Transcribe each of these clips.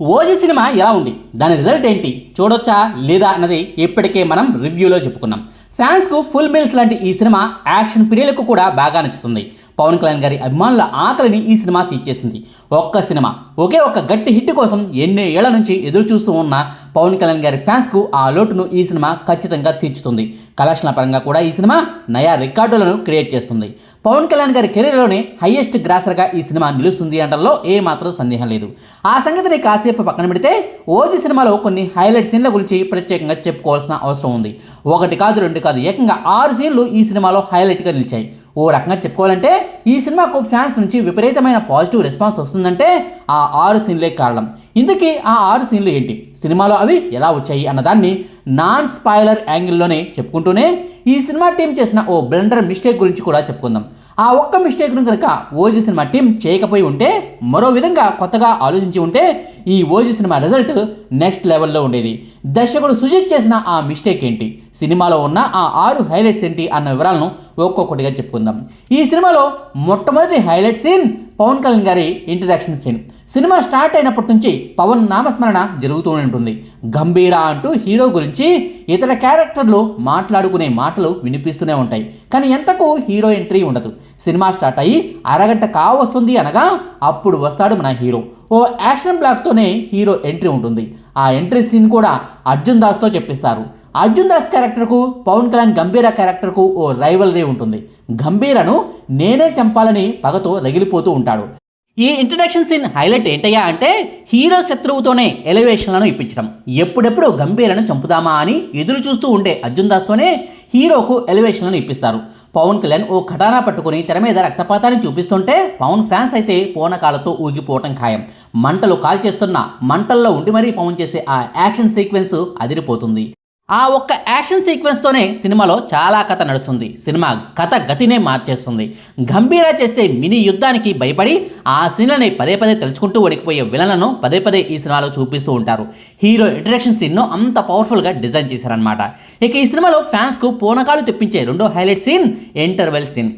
OG cinema ఎలా ఉంది? దాని రిజల్ట్ ఏంటి? చూడొచ్చా లేదా అన్నది ఇప్పటికే మనం రివ్యూలో చెప్పుకున్నాం. ఫ్యాన్స్కు ఫుల్ మీల్స్ లాంటి ఈ సినిమా యాక్షన్ ప్రియులకు కూడా బాగా నచ్చుతుంది. పవన్ కళ్యాణ్ గారి అభిమానుల ఆకలిని ఈ సినిమా తీర్చేసింది. ఒక్క సినిమా ఒకే ఒక్క గట్టి హిట్ కోసం ఎన్ని ఏళ్ళ నుంచి ఎదురు చూస్తూ ఉన్న పవన్ కళ్యాణ్ గారి ఫ్యాన్స్కు ఆ లోటును ఈ సినిమా ఖచ్చితంగా తీర్చుతుంది. కలెక్షన్ల పరంగా కూడా ఈ సినిమా నయా రికార్డులను క్రియేట్ చేస్తుంది. పవన్ కళ్యాణ్ గారి కెరీర్లోనే హైయెస్ట్ గ్రాసర్గా ఈ సినిమా నిలుస్తుంది అనడంలో ఏమాత్రం సందేహం లేదు. ఆ సంగతిని కాసేపు పక్కన పెడితే ఓజీ సినిమాలో కొన్ని హైలైట్ సీన్ల గురించి ప్రత్యేకంగా చెప్పుకోవాల్సిన అవసరం ఉంది. ఒకటి కాదు రెండు కాదు ఏకంగా ఆరు సీన్లు ఈ సినిమాలో హైలైట్గా నిలిచాయి. ఓ రకంగా చెప్పుకోవాలంటే ఈ సినిమాకు ఫ్యాన్స్ నుంచి విపరీతమైన పాజిటివ్ రెస్పాన్స్ వస్తుందంటే ఆ ఆరు సీన్లే కారణం. ఇందుకే ఆ ఆరు సీన్లు ఏంటి? సినిమాలో అవి ఎలా వచ్చాయి అన్నదాన్ని నాన్ స్పాయిలర్ యాంగిల్లోనే చెప్పుకుంటూనే ఈ సినిమా టీం చేసిన ఓ బ్లెండర్ మిస్టేక్ గురించి కూడా చెప్పుకుందాం. ఆ ఒక్క మిస్టేక్ను కనుక ఓజీ సినిమా టీం చేయకపోయి ఉంటే మరో విధంగా కొత్తగా ఆలోచించి ఉంటే ఈ ఓజీ సినిమా రిజల్ట్ నెక్స్ట్ లెవెల్లో ఉండేది. దర్శకుడు సుజిత్ చేసిన ఆ మిస్టేక్ ఏంటి? సినిమాలో ఉన్న ఆ ఆరు హైలైట్స్ ఏంటి అన్న వివరాలను ఒక్కొక్కటిగా చెప్పుకుందాం. ఈ సినిమాలో మొట్టమొదటి హైలైట్ సీన్ పవన్ కళ్యాణ్ గారి ఇంట్రడక్షన్ సీన్ సినిమా స్టార్ట్ అయినప్పటి నుంచి పవన్ నామస్మరణ జరుగుతూనే ఉంటుంది. గంభీర అంటూ హీరో గురించి ఇతర క్యారెక్టర్లు మాట్లాడుకునే మాటలు వినిపిస్తూనే ఉంటాయి. కానీ ఎంతకు హీరో ఎంట్రీ ఉండదు. సినిమా స్టార్ట్ అయ్యి అరగంట కావస్తుంది అనగా అప్పుడు వస్తాడు మన హీరో. ఓ యాక్షన్ బ్లాక్తోనే హీరో ఎంట్రీ ఉంటుంది. ఆ ఎంట్రీ సీన్ కూడా అర్జున్ దాస్తో చెప్పిస్తారు. అర్జున్ దాస్ క్యారెక్టర్కు పవన్ కళ్యాణ్ గంభీర క్యారెక్టర్కు ఓ రైవల్రీ ఉంటుంది. గంభీరను నేనే చంపాలని పగతో రగిలిపోతూ ఉంటాడు. ఈ ఇంట్రడక్షన్ సీన్ హైలైట్ ఏంటయ్యా అంటే హీరో శత్రువుతోనే ఎలివేషన్లను ఇప్పించడం ఎప్పుడెప్పుడు గంభీరను చంపుదామా అని ఎదురు చూస్తూ ఉండే అర్జున్ దాస్తోనే హీరోకు ఎలివేషన్లను ఇప్పిస్తారు. పవన్ కళ్యాణ్ ఓ ఖటానా పట్టుకుని తెర మీద రక్తపాతాన్ని చూపిస్తుంటే పవన్ ఫ్యాన్స్ అయితే పూనకాలతో ఊగిపోవటం ఖాయం. మంటలు కాల్చేస్తున్న మంటల్లో ఉండి మరీ పవన్ చేసే ఆ యాక్షన్ సీక్వెన్స్ అదిరిపోతుంది. ఆ ఒక్క యాక్షన్ సీక్వెన్స్తోనే సినిమాలో చాలా కథ నడుస్తుంది. సినిమా కథ గతినే మార్చేస్తుంది. గంభీర చేసే మినీ యుద్ధానికి భయపడి ఆ సీన్లని పదే పదే తలుచుకుంటూ ఒడికిపోయే విలన్లను పదే పదే ఈ సినిమాలో చూపిస్తూ ఉంటారు. హీరో ఇంట్రడక్షన్ సీన్ను అంత పవర్ఫుల్గా డిజైన్ చేశారనమాట ఇక ఈ సినిమాలో ఫ్యాన్స్కు పూనకాలు తెప్పించే రెండో highlight scene interval scene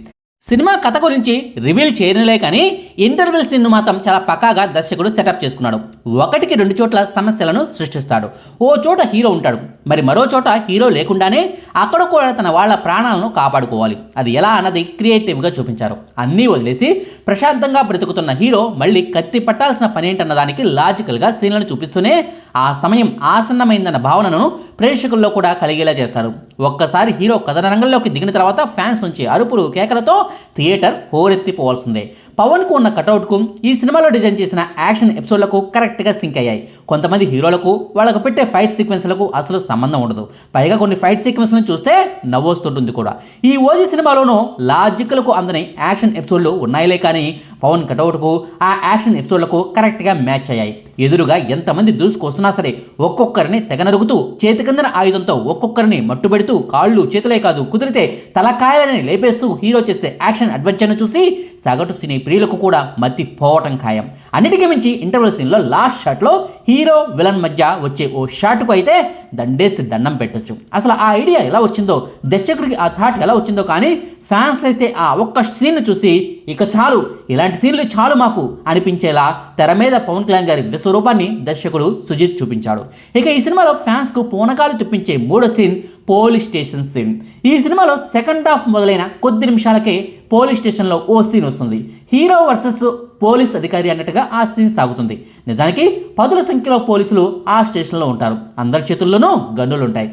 cinema కథ గురించి రివీల్ చేయనులే కానీ ఇంటర్వెల్ సీన్ను మాత్రం చాలా పక్కాగా దర్శకుడు సెటప్ చేసుకున్నాడు. ఒకటికి రెండు చోట్ల సమస్యలను సృష్టిస్తాడు. ఓ చోట హీరో ఉంటాడు. మరి మరో చోట హీరో లేకుండానే అక్కడ కూడా తన వాళ్ళ ప్రాణాలను కాపాడుకోవాలి. అది ఎలా అన్నది క్రియేటివ్గా చూపించారు. అన్నీ వదిలేసి ప్రశాంతంగా బ్రతుకుతున్న హీరో మళ్ళీ కత్తి పట్టాల్సిన పని ఏంటన్న దానికి లాజికల్గా సీన్లను చూపిస్తూనే ఆ సమయం ఆసన్నమైందన్న భావనను ప్రేక్షకుల్లో కూడా కలిగేలా చేస్తారు. ఒక్కసారి హీరో కథన రంగంలోకి దిగిన తర్వాత ఫ్యాన్స్ నుంచి అరుపులు కేకలతో థియేటర్ హోరెత్తిపోవాల్సిందే. పవన్కు ఉన్న కటౌట్కు ఈ సినిమాలో డిజైన్ చేసిన యాక్షన్ ఎపిసోడ్లకు కరెక్ట్గా సింక్ అయ్యాయి. కొంతమంది హీరోలకు వాళ్ళకు పెట్టే ఫైట్ సీక్వెన్స్లకు అసలు సంబంధం ఉండదు. పైగా కొన్ని ఫైట్ సీక్వెన్స్లను చూస్తే నవ్వొస్తుంటుంది కూడా. ఈ ఓజీ సినిమాలోనూ లాజిక్లకు అందని యాక్షన్ ఎపిసోడ్లు ఉన్నాయిలే కానీ పవన్ కటౌట్కు ఆ యాక్షన్ ఎపిసోడ్లకు కరెక్ట్గా మ్యాచ్ అయ్యాయి. ఎదురుగా ఎంతమంది దూసుకొస్తున్నా సరే ఒక్కొక్కరిని తెగనరుగుతూ చేతి కిందన ఆయుధంతో ఒక్కొక్కరిని మట్టుబెడుతూ కాళ్ళు చేతులే కాదు కుదిరితే తలకాయలని లేపేస్తూ హీరో చేసే యాక్షన్ అడ్వెంచర్ను చూసి సగటు సినీ ప్రియులకు కూడా మతి పోవటం ఖాయం. అన్నిటికీ మించి ఇంటర్వెల్ సీన్లో లాస్ట్ షాట్లో హీరో విలన్ మధ్య వచ్చే ఓ షాట్కు అయితే దండేసి దండం పెట్టొచ్చు. అసలు ఆ ఐడియా ఎలా వచ్చిందో దర్శకుడికి ఆ థాట్ ఎలా వచ్చిందో కానీ ఫ్యాన్స్ అయితే ఆ ఒక్క సీన్ను చూసి ఇక చాలు ఇలాంటి సీన్లు చాలు మాకు అనిపించేలా తెర మీద పవన్ కళ్యాణ్ గారి విశ్వరూపాన్ని దర్శకుడు సుజిత్ చూపించాడు. ఇక ఈ సినిమాలో ఫ్యాన్స్కు పూనకాలు చూపించే మూడో సీన్ పోలీస్ స్టేషన్ సీన్ ఈ సినిమాలో సెకండ్ హాఫ్ మొదలైన కొద్ది నిమిషాలకే పోలీస్ స్టేషన్లో ఓ సీన్ వస్తుంది. హీరో వర్సెస్ పోలీస్ అధికారి అన్నట్టుగా ఆ సీన్ సాగుతుంది. నిజానికి పదుల సంఖ్యలో పోలీసులు ఆ స్టేషన్లో ఉంటారు. అందరి చేతుల్లోనూ గన్నులు ఉంటాయి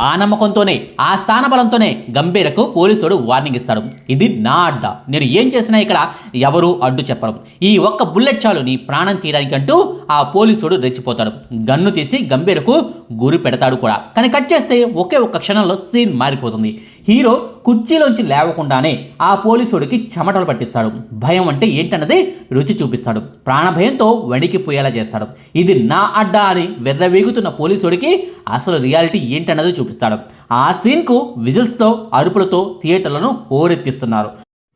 ఆ నమ్మకంతోనే ఆ స్థాన బలంతోనే గంభీరకు పోలీసుడు వార్నింగ్ ఇస్తాడు. ఇది నా అడ్డ. నేను ఏం చేసినా ఇక్కడ ఎవరు అడ్డు చెప్పరు. ఈ ఒక్క బుల్లెట్ చాలు నీ ప్రాణం తీయడానికి అంటూ ఆ పోలీసుడు రెచ్చిపోతాడు. గన్ను తీసి గంభీరకు గురి పెడతాడు కూడా. కానీ కట్ చేస్తే ఒకే ఒక్క క్షణంలో సీన్ మారిపోతుంది. హీరో కుర్చీలోంచి లేవకుండానే ఆ పోలీసుడికి చెమటలు పట్టిస్తాడు. భయం అంటే ఏంటన్నది రుచి చూపిస్తాడు. ప్రాణభయంతో వణికిపోయేలా చేస్తాడు. ఇది నా అడ్డా అని వెర్రవీగుతున్న పోలీసుడికి అసలు రియాలిటీ ఏంటన్నది చూపిస్తాడు. ఆ సీన్కు విజిల్స్తో అరుపులతో థియేటర్లను హోరెత్తిస్తున్నారు.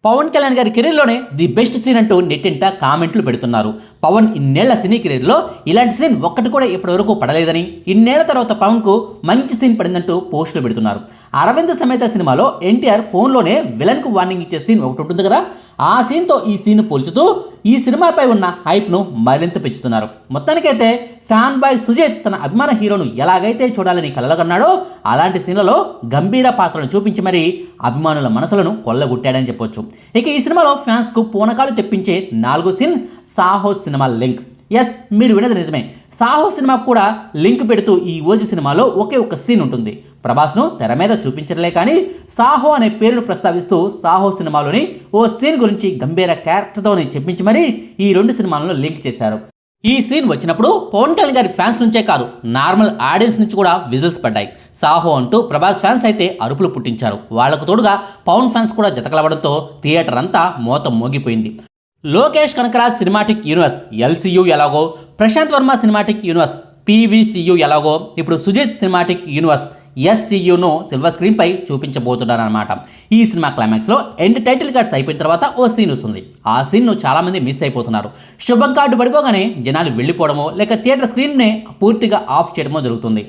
పవన్ కళ్యాణ్ గారి కెరీర్లోనే ది బెస్ట్ సీన్ అంటూ నెట్టింట కామెంట్లు పెడుతున్నారు. పవన్ ఇన్నేళ్ళ సినీ కెరీర్లో ఇలాంటి సీన్ ఒక్కటి కూడా ఇప్పటివరకు పడలేదని ఇన్నేళ్ళ తర్వాత పవన్కు మంచి సీన్ పడిందంటూ పోస్టులు పెడుతున్నారు. అరవింద్ సమేత సినిమాలో ఎన్టీఆర్ ఫోన్లోనే విలన్కు వార్నింగ్ ఇచ్చే సీన్ ఒకటి ఉంటుంది కదా ఆ సీన్తో ఈ సీన్ పోల్చుతూ ఈ సినిమాపై ఉన్న హైప్ను మరింత పెంచుతున్నారు. మొత్తానికైతే ఫ్యాన్ బాయ్ సుజిత్ తన అభిమాన హీరోను ఎలాగైతే చూడాలని కలలుగన్నాడో అలాంటి సీన్లలో గంభీర పాత్రను చూపించి మరీ అభిమానుల మనసులను కొల్లగొట్టాడని చెప్పొచ్చు. ఇక ఈ సినిమాలో ఫ్యాన్స్కు పూనకాలు తెప్పించే నాలుగు scene Saaho cinema link. Yes మీరు వినది నిజమే. సాహో సినిమాకు కూడా లింక్ పెడుతూ ఈ ఓజీ సినిమాలో ఒకే ఒక సీన్ ఉంటుంది. ప్రభాస్ను తెర మీద చూపించడలే కానీ సాహో అనే పేరును ప్రస్తావిస్తూ సాహో సినిమాలోని ఓ సీన్ గురించి గంభీర క్యారెక్టర్తో చెప్పించి మరీ ఈ రెండు సినిమాలను లింక్ చేశారు. ఈ సీన్ వచ్చినప్పుడు పవన్ కళ్యాణ్ గారి ఫ్యాన్స్ నుంచే కాదు నార్మల్ ఆడియన్స్ నుంచి కూడా విజిల్స్ పడ్డాయి. సాహో అంటూ ప్రభాస్ ఫ్యాన్స్ అయితే అరుపులు పుట్టించారు. వాళ్ళకు తోడుగా పవన్ ఫ్యాన్స్ కూడా జతకలవడంతో థియేటర్ అంతా మోత మోగిపోయింది. Lokesh Kanagaraj cinematic universe LCU ఎలాగో Prashanth Varma cinematic universe PVCU ఎలాగో ఇప్పుడు సుజిత్ సినిమాటిక్ యూనివర్స్ ఎస్సీయూను సిల్వర్ స్క్రీన్పై చూపించబోతున్నారనమాట ఈ సినిమా క్లైమాక్స్లో ఎండ్ టైటిల్ కార్డ్స్ అయిపోయిన తర్వాత ఓ సీన్ వస్తుంది. ఆ సీన్ను చాలామంది మిస్ అయిపోతున్నారు. శుభం కార్డు పడిపోగానే జనాలు వెళ్ళిపోవడమో లేక థియేటర్ స్క్రీన్నే పూర్తిగా ఆఫ్ చేయడమో జరుగుతుంది.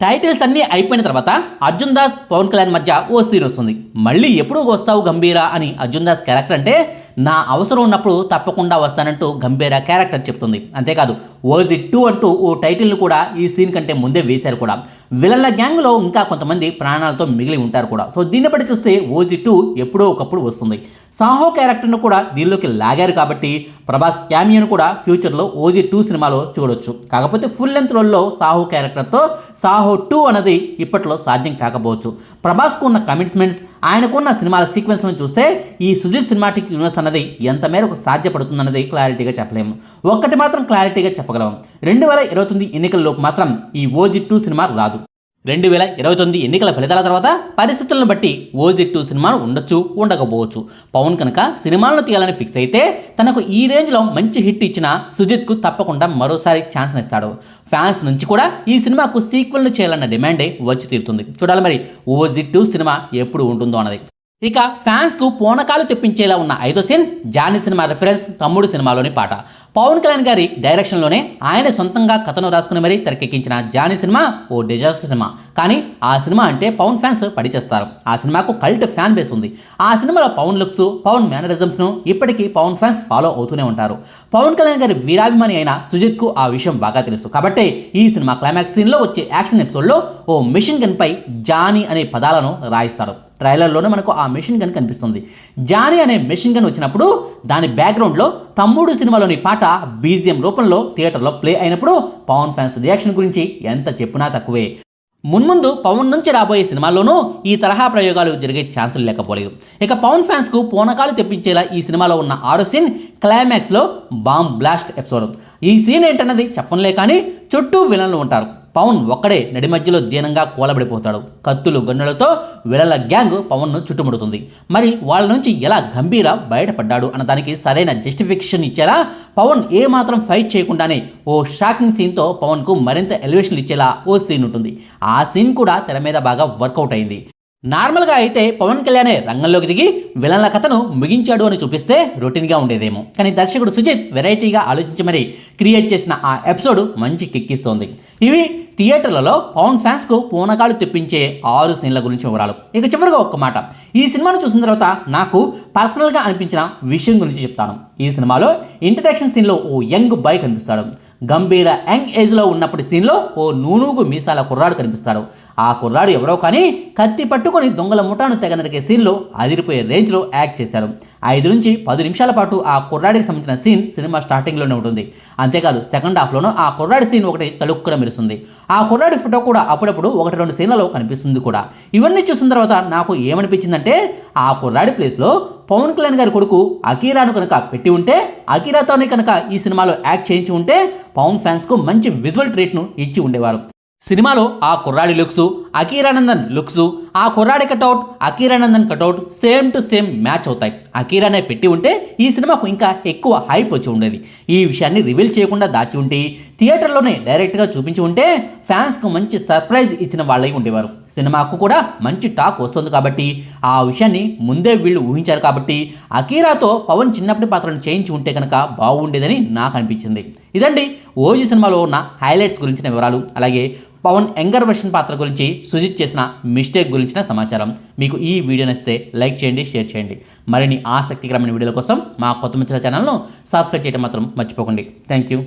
టైటిల్స్ అన్నీ అయిపోయిన తర్వాత అర్జున్ దాస్ పవన్ కళ్యాణ్ మధ్య ఓ సీన్ వస్తుంది. మళ్ళీ ఎప్పుడు వస్తావు గంభీరా అని అర్జున్ దాస్ క్యారెక్టర్ అంటే నా అవసరం ఉన్నప్పుడు తప్పకుండా వస్తానంటూ గంభీర క్యారెక్టర్ చెప్తుంది. అంతేకాదు ఓజీ టూ అంటూ ఓ టైటిల్ని కూడా ఈ సీన్ కంటే ముందే వేశారు కూడా. విలన్ల గ్యాంగ్లో ఇంకా కొంతమంది ప్రాణాలతో మిగిలి ఉంటారు కూడా. సో దీన్ని బట్టి చూస్తే ఓజీ టూ ఎప్పుడో ఒకప్పుడు వస్తుంది. సాహో క్యారెక్టర్ను కూడా దీనిలోకి లాగారు కాబట్టి ప్రభాస్ క్యామియోను కూడా ఫ్యూచర్లో ఓజీ టూ సినిమాలో చూడొచ్చు. కాకపోతే ఫుల్ లెంత్ రోల్లో సాహో క్యారెక్టర్తో సాహో టూ అనేది ఇప్పట్లో సాధ్యం కాకపోవచ్చు. ప్రభాస్కు ఉన్న కమిట్మెంట్స్ ఆయనకున్న సినిమాల సీక్వెన్స్లను చూస్తే ఈ సుజిత్ సినిమాటిక్ యూనివర్స్ అన్నది ఎంత మేరకు సాధ్యపడుతుందన్నది క్లారిటీగా చెప్పలేము ఒక్కటి మాత్రం క్లారిటీగా చెప్పగలం. రెండు వేల ఇరవై తొమ్మిది ఎన్నికల్లోపు మాత్రం ఈ ఓజీ టూ సినిమా రాదు. రెండు వేల ఇరవై తొమ్మిది ఎన్నికల ఫలితాల తర్వాత పరిస్థితులను బట్టి ఓజీ టూ సినిమాలు ఉండొచ్చు ఉండకపోవచ్చు. పవన్ కనుక సినిమాలను తీయాలని ఫిక్స్ అయితే తనకు ఈ రేంజ్లో మంచి హిట్ ఇచ్చిన సుజిత్కు తప్పకుండా మరోసారి ఛాన్స్ ఇస్తాడు. ఫ్యాన్స్ నుంచి కూడా ఈ సినిమాకు సీక్వెల్ను చేయాలన్న డిమాండే వచ్చి తీరుతుంది. చూడాలి మరి ఓజీ టూ సినిమా ఎప్పుడు ఉంటుందో అన్నది. ఇక ఫ్యాన్స్కు పూనకాలు తెప్పించేలా ఉన్న ఐదో సీన్ జానీ సినిమా రిఫరెన్స్ తమ్ముడు సినిమాలోని పాట. పవన్ కళ్యాణ్ గారి డైరెక్షన్లోనే ఆయన సొంతంగా కథను రాసుకుని మరీ తెరకెక్కించిన జానీ సినిమా ఓ డిజాస్టర్ సినిమా. కానీ ఆ సినిమా అంటే పవన్ ఫ్యాన్స్ పడిచేస్తారు. ఆ సినిమాకు కల్ట్ ఫ్యాన్ బేస్ ఉంది. ఆ సినిమాలో పవన్ లుక్స్ పవన్ మేనరిజమ్స్ను ఇప్పటికీ పవన్ ఫ్యాన్స్ ఫాలో అవుతూనే ఉంటారు. పవన్ కళ్యాణ్ గారి వీరాభిమాని అయిన సుజిత్కు ఆ విషయం బాగా తెలుసు. కాబట్టి ఈ సినిమా క్లైమాక్స్ సీన్లో వచ్చే యాక్షన్ ఎపిసోడ్లో ఓ మిషన్ గన్పై జానీ అనే పదాలను రాయిస్తారు. ట్రైలర్లోనే మనకు ఆ మెషిన్ గన్ కనిపిస్తుంది. జానీ అనే మెషిన్ గన్ వచ్చినప్పుడు దాని బ్యాక్గ్రౌండ్లో తమ్ముడు సినిమాలోని పాట బీజిఎం రూపంలో థియేటర్లో ప్లే అయినప్పుడు పవన్ ఫ్యాన్స్ రియాక్షన్ గురించి ఎంత చెప్పినా తక్కువే. మున్ముందు పవన్ నుంచి రాబోయే సినిమాల్లోనూ ఈ తరహా ప్రయోగాలు జరిగే ఛాన్సులు లేకపోలేదు. ఇక పవన్ ఫ్యాన్స్కు పూనకాలు తెప్పించేలా ఈ సినిమాలో ఉన్న ఆరో సీన్ క్లైమాక్స్లో బాంబ్ బ్లాస్ట్ ఎపిసోడ్. ఈ సీన్ ఏంటన్నది చెప్పనులే కానీ చుట్టూ విలన్లు ఉంటారు. పవన్ ఒక్కడే నడి మధ్యలో దీనంగా కూలబడిపోతాడు. కత్తులు గన్నులతో విలల గ్యాంగ్ పవన్ను చుట్టుముడుతుంది. మరి వాళ్ళ నుంచి ఎలా గంభీర బయటపడ్డాడు అన్న దానికి సరైన జస్టిఫికేషన్ ఇచ్చేలా పవన్ ఏ మాత్రం ఫైట్ చేయకుండానే ఓ షాకింగ్ సీన్తో పవన్కు మరింత ఎలివేషన్ ఇచ్చేలా ఓ సీన్ ఉంటుంది. ఆ సీన్ కూడా తెర మీద బాగా వర్కౌట్ అయింది. నార్మల్గా అయితే పవన్ కళ్యాణే రంగంలోకి దిగి విలన్ల కథను ముగించాడు అని చూపిస్తే రొటీన్గా ఉండేదేమో. కానీ దర్శకుడు సుజిత్ వెరైటీగా ఆలోచించి మరీ క్రియేట్ చేసిన ఆ ఎపిసోడ్ మంచి కిక్కిస్తోంది. ఇవి థియేటర్లలో పవన్ ఫ్యాన్స్కు పూనకాలు తెప్పించే ఆరు సీన్ల గురించి వివరాలు. ఇక చివరిగా ఒక్క మాట. ఈ సినిమాను చూసిన తర్వాత నాకు పర్సనల్గా అనిపించిన విషయం గురించి చెప్తాను. ఈ సినిమాలో ఇంట్రడక్షన్ సీన్లో ఓ యంగ్ బాయ్ కనిపిస్తాడు. గంభీర యంగ్ ఏజ్లో ఉన్నప్పటి సీన్లో ఓ నూనూగు మీసాల కుర్రాడు కనిపిస్తాడు. ఆ కుర్రాడు ఎవరో కానీ కత్తి పట్టుకొని దొంగల ముఠాను తెగ నరికే సీన్లో అదిరిపోయే రేంజ్లో యాక్ట్ చేశారు. ఐదు నుంచి పది నిమిషాల పాటు ఆ కుర్రాడికి సంబంధించిన సీన్ సినిమా స్టార్టింగ్లోనే ఉంటుంది. అంతేకాదు సెకండ్ హాఫ్లోనూ ఆ కుర్రాడి సీన్ ఒకటి తలుక్కున మెరుస్తుంది. ఆ కుర్రాడి ఫోటో కూడా అప్పుడప్పుడు ఒకటి రెండు సీన్లలో కనిపిస్తుంది కూడా. ఇవన్నీ చూసిన తర్వాత నాకు ఏమనిపించిందంటే ఆ కుర్రాడి ప్లేస్లో పవన్ కళ్యాణ్ గారి కొడుకు అకీరాను కనుక పెట్టి ఉంటే అకీరాతోనే కనుక ఈ సినిమాలో యాక్ట్ చేయించి ఉంటే పవన్ ఫ్యాన్స్కు మంచి విజువల్ ట్రీట్ను ఇచ్చి ఉండేవారు. సినిమాలో ఆ కుర్రాడి లుక్స్ అకీరానందన్ లుక్స్ ఆ కుర్రాడి cutout Akira Nandan cutout same to same match అవుతాయి. అకీరానే పెట్టి ఉంటే ఈ సినిమాకు ఇంకా ఎక్కువ హైప్ వచ్చి ఉండేది. ఈ విషయాన్ని రివీల్ చేయకుండా దాచి ఉంటే థియేటర్లోనే డైరెక్ట్గా చూపించి ఉంటే ఫ్యాన్స్కు మంచి సర్ప్రైజ్ ఇచ్చిన వాళ్ళై ఉండేవారు. సినిమాకు కూడా మంచి టాక్ వస్తుంది కాబట్టి ఆ విషయాన్ని ముందే వీళ్ళు ఊహించారు కాబట్టి అకీరాతో పవన్ చిన్నప్పటి పాత్రను చేయించి ఉంటే కనుక బాగుండేదని నాకు అనిపించింది. ఇదండి ఓజీ సినిమాలో ఉన్న హైలైట్స్ గురించిన వివరాలు. అలాగే పవన్ యంగర్ వర్షన్ పాత్ర గురించి సుజిత్ చేసిన మిస్టేక్ గురించిన సమాచారం. మీకు ఈ వీడియో నచ్చితే లైక్ చేయండి షేర్ చేయండి. మరిన్ని ఆసక్తికరమైన వీడియోల కోసం మా కొత్త మిత్రుల ఛానల్ను సబ్స్క్రైబ్ చేయడం మాత్రం మర్చిపోకండి. Thank you